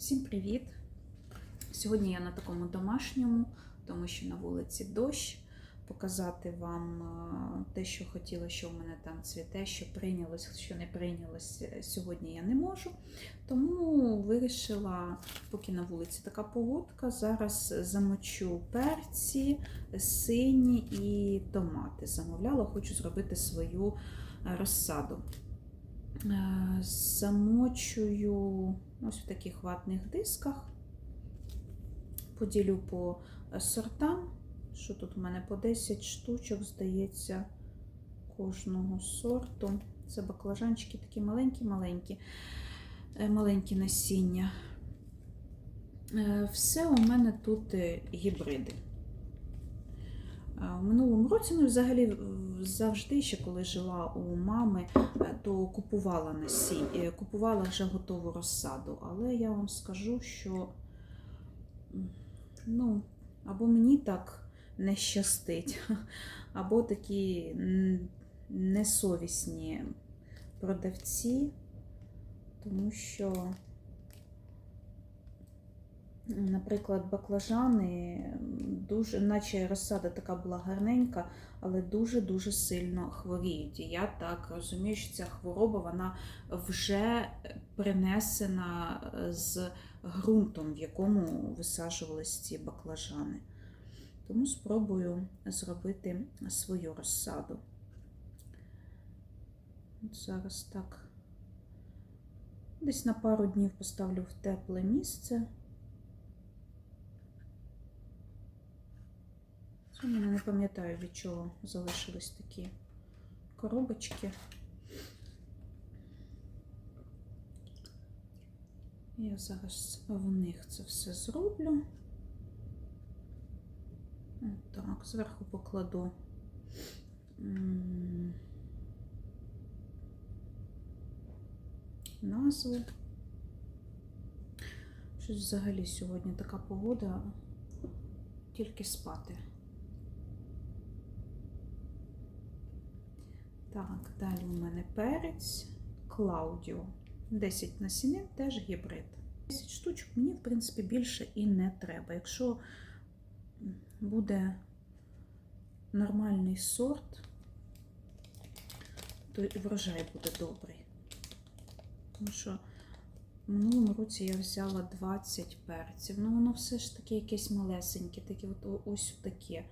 Всім привіт! Сьогодні я на такому домашньому, тому що на вулиці дощ. Показати вам е, те, що хотіла, що в мене там цвіте, що прийнялось, що не прийнялось е, сьогодні я не можу. Тому вирішила, поки на вулиці така погодка, зараз замочу перці, сині і томати. Замовляла, хочу зробити свою е, розсаду. Е, Замочую ось в таких ватних дисках. Поділю по е, сортам. Що тут у мене по 10 штучок, здається, кожного сорту. Це баклажанчики такі маленькі-маленькі, е, маленькі насіння. Все у мене тут гібриди. У минулому році, ну, взагалі, завжди, ще коли жила у мами, е, то купувала насіння, е, купувала вже готову розсаду. Але я вам скажу, що ну, або мені так не щастить, або такі несовісні продавці, тому що. Наприклад, баклажани, дуже, наче розсада така була гарненька, але дуже-дуже сильно хворіють. І я так розумію, що ця хвороба вона вже принесена з ґрунтом, в якому висаджувались ці баклажани. Тому спробую зробити свою розсаду. Зараз так. Десь на пару днів поставлю в тепле місце. Мене не пам'ятаю, від чого залишились такі коробочки. Я зараз в них це все зроблю. Так, зверху покладу назву. Щось взагалі сьогодні така погода, тільки спати. Так, далі у мене перець Клаудіо. 10 насінин, теж гібрид. 10 штучок мені, в принципі, більше і не треба. Якщо буде нормальний сорт, то і врожай буде добрий. Тому що в минулому році я взяла 20 перців. Ну, воно все ж таки якесь малесеньке, таке от ось таке.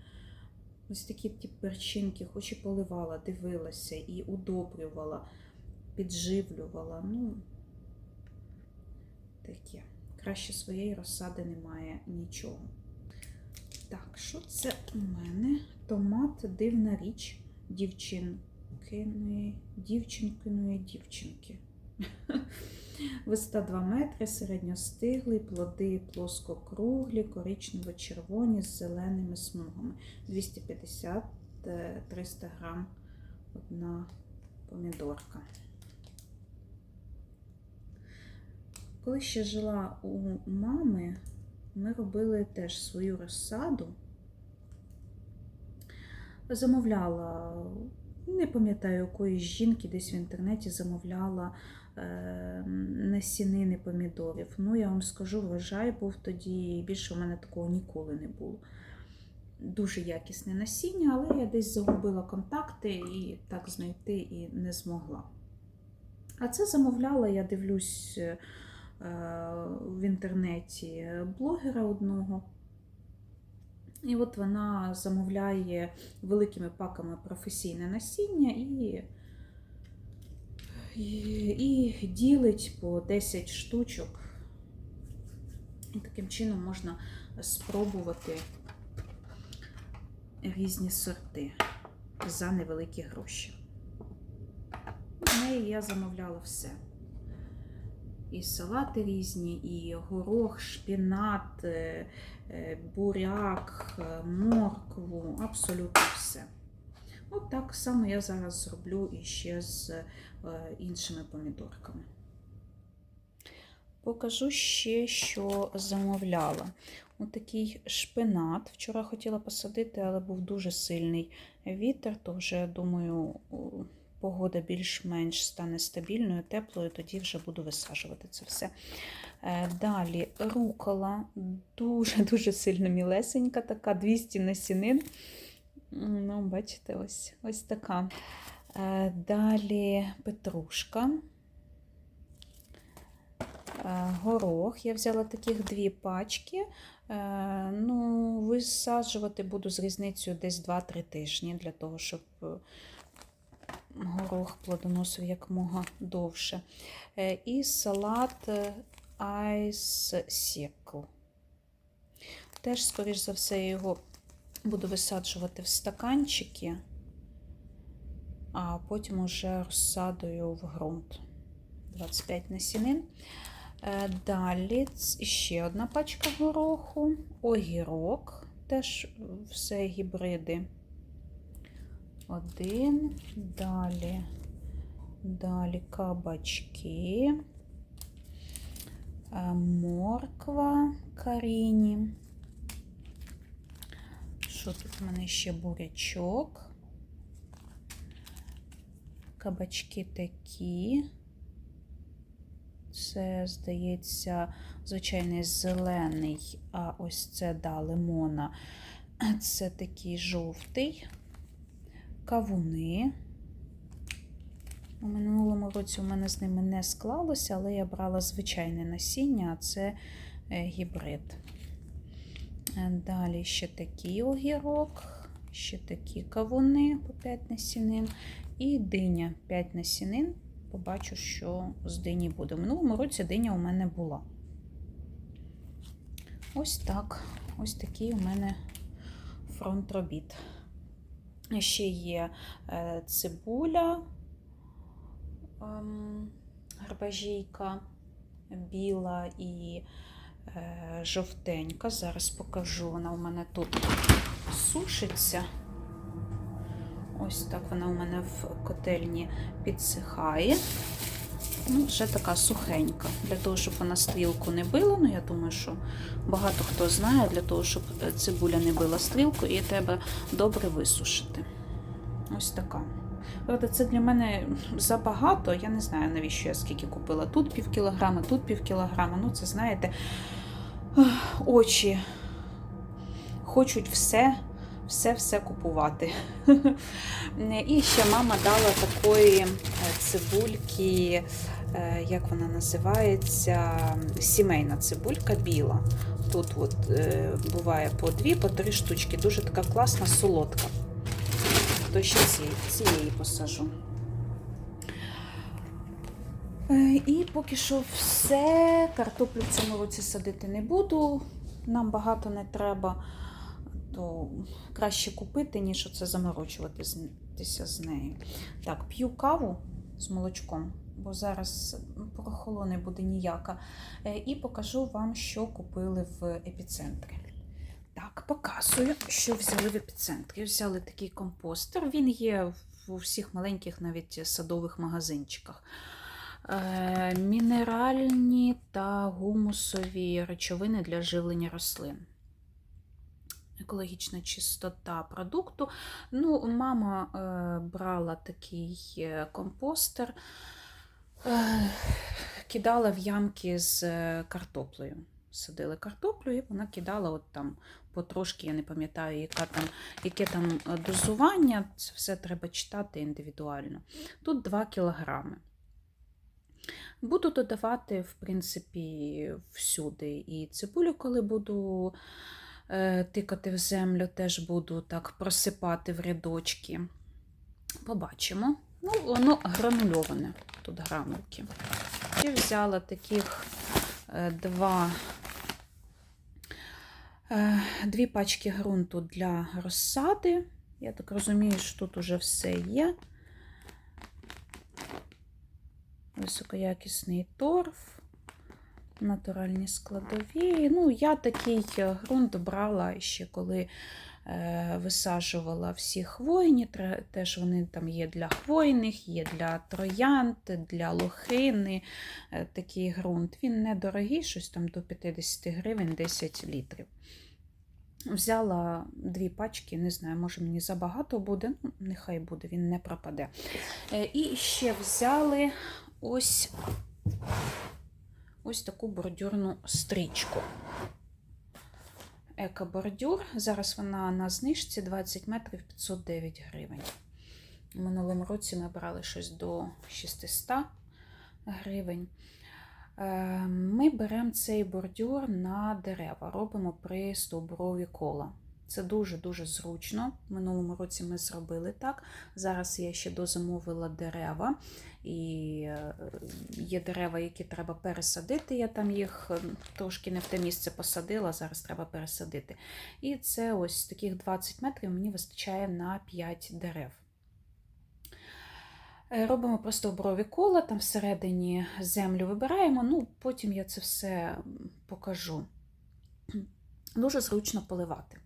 Ось такі ті перчинки, хоч і поливала, дивилася і удобрювала, підживлювала. Ну, таке. Краще своєї розсади немає нічого. Так, що це у мене? Томат дивна річ дівчинкиної, дівчинкиної дівчинки. Висота 2 метри, середньостиглий, плоди плоскокруглі, коричнево-червоні з зеленими смугами. 250-300 грам одна помідорка. Коли ще жила у мами, ми робили теж свою розсаду. Замовляла, не пам'ятаю, якоїсь жінки десь в інтернеті замовляла е, насінини помідорів. Ну, я вам скажу, врожай був тоді, більше у мене такого ніколи не було. Дуже якісне насіння, але я десь загубила контакти і так знайти і не змогла. А це замовляла, я дивлюсь е, в інтернеті блогера одного. І от вона замовляє великими паками професійне насіння і, і, ділить по 10 штучок. І таким чином можна спробувати різні сорти за невеликі гроші. В неї я замовляла все. І салати різні, і горох, шпінат, е, е, буряк, моркву, абсолютно все. От так само я зараз зроблю іще з е, іншими помідорками. Покажу ще, що замовляла. Отакий шпинат. Вчора хотіла посадити, але був дуже сильний вітер, то вже, думаю, погода більш-менш стане стабільною, теплою, тоді вже буду висаджувати це все. Е, Далі рукола, дуже-дуже сильно мілесенька, така 200 насінин. Ну, бачите, ось, ось така. Е, Далі петрушка. Е, Горох. Я взяла таких дві пачки. Е, Ну, висаджувати буду з різницею десь 2-3 тижні для того, щоб горох плодоносив якомога довше. І салат Ice Circle. Теж, скоріш за все, його буду висаджувати в стаканчики, а потім уже розсадую в ґрунт. 25 насінин. Е, Далі ще одна пачка гороху, огірок, теж все гібриди. Один, далі, далі кабачки, е, морква каріні. Що тут у мене ще бурячок? Кабачки такі. Це, здається, звичайний зелений, а ось це да, лимона. Це такий жовтий. Кавуни. У минулому році у мене з ними не склалося, але я брала звичайне насіння, а це е, гібрид. Е, Далі ще такий огірок, ще такі кавуни по 5 насінин. І диня 5 насінин. Побачу, що з дині буде. В минулому році диня у мене була. Ось так. Ось такий у мене фронт робіт. Ще є е, цибуля, ем, гарбажійка біла і жовтенька. Зараз покажу, вона у мене тут сушиться. Ось так вона у мене в котельні підсихає. Ну, вже така сухенька. Для того, щоб вона стрілку не била. Ну, я думаю, що багато хто знає, для того, щоб е, цибуля не била стрілку, її треба добре висушити. Ось така. Правда, це для мене забагато. Я не знаю, навіщо я скільки купила. Тут пів кілограма, тут пів кілограма. Ну, це знаєте, очі хочуть все все-все купувати. І ще мама дала такої цибульки, е, як вона називається, сімейна цибулька біла. Тут от е, буває по дві, по три штучки. Дуже така класна, солодка. То ще цієї, посажу. Е, І поки що все. Картоплю в цьому році садити не буду. Нам багато не треба то краще купити, ніж оце заморочуватися з нею. Так, п'ю каву з молочком, бо зараз прохолоне буде ніяка. Е, І покажу вам, що купили в епіцентрі. Так, показую, що взяли в епіцентрі. Взяли такий компостер. Він є в всіх маленьких навіть садових магазинчиках. Е, Мінеральні та гумусові речовини для живлення рослин екологічна чистота продукту. Ну, Мама е, брала такий е, компостер, е, кидала в ямки з е, картоплею. Садили картоплю, і вона кидала от там потрошки, я не пам'ятаю, яка там, яке там е, дозування. Це все треба читати індивідуально. Тут 2 кілограми. Буду додавати, в принципі, всюди. І цибулю, коли буду Е, тикати в землю, теж буду так просипати в рядочки. Побачимо. Ну, воно гранульоване, тут гранулки. Я взяла таких е, два, дві пачки ґрунту для розсади. Я так розумію, що тут уже все є. Високоякісний торф натуральні складові. Ну, Я такий ґрунт брала ще коли е, висаджувала всі хвойні. Теж вони там є для хвойних, є для троянд, для лохини. Е, такий ґрунт. Він недорогий, щось там до 50 гривень 10 літрів. Взяла дві пачки, не знаю, може мені забагато буде, ну, нехай буде, він не пропаде. Е, І ще взяли ось, ось таку бордюрну стрічку. Екобордюр. Зараз вона на знижці 20 метрів 509 гривень. У минулому році ми брали щось до 600 гривень. Е, Ми беремо цей бордюр на дерева, робимо при стовбурові кола. Це дуже-дуже зручно. Минулому році ми зробили так. Зараз я ще дозамовила дерева, і е, є дерева, які треба пересадити. Я там їх е, трошки не в те місце посадила, зараз треба пересадити. І це ось таких 20 метрів мені вистачає на 5 дерев. Е, Робимо просто оброві кола, там всередині землю вибираємо, ну потім я це все покажу. Дуже зручно поливати.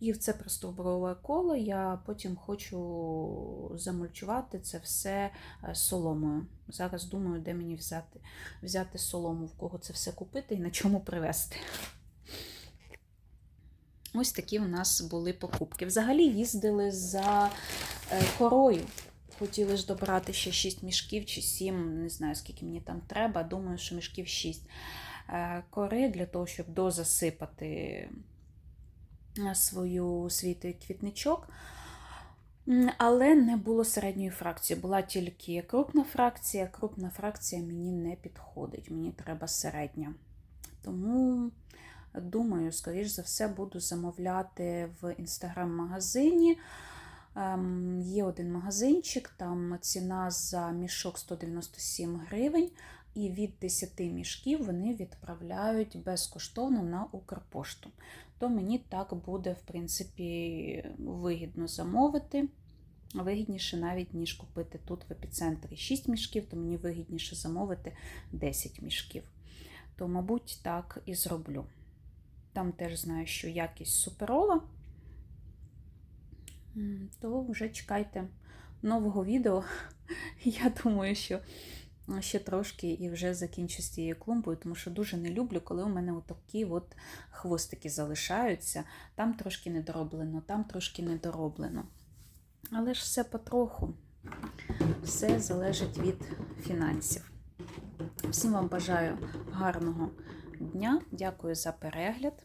І в це просто оброве коло я потім хочу замульчувати це все е, соломою. Зараз думаю, де мені взяти, взяти солому, в кого це все купити і на чому привезти. Ось такі у нас були покупки. Взагалі їздили за е, корою. Хотіли ж добрати ще 6 мішків чи 7, не знаю, скільки мені там треба. Думаю, що мішків 6 е, кори для того, щоб дозасипати свою, свій квітничок. Але не було середньої фракції. Була тільки крупна фракція. Крупна фракція мені не підходить, мені треба середня. Тому, думаю, скоріш за все, буду замовляти в інстаграм-магазині. Ем, Є один магазинчик, там ціна за мішок 197 гривень, і від 10 мішків вони відправляють безкоштовно на Укрпошту. То мені так буде, в принципі, вигідно замовити. Вигідніше навіть, ніж купити тут в епіцентрі 6 мішків, то мені вигідніше замовити 10 мішків. То, мабуть, так і зроблю. Там теж знаю, що якість суперова. То вже чекайте нового відео. Я думаю, що ще трошки і вже закінчу з цією клумбою, тому що дуже не люблю, коли у мене отакі от хвостики залишаються. Там трошки недороблено, там трошки недороблено. Але ж все потроху, все залежить від фінансів. Всім вам бажаю гарного дня. Дякую за перегляд.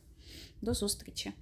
До зустрічі!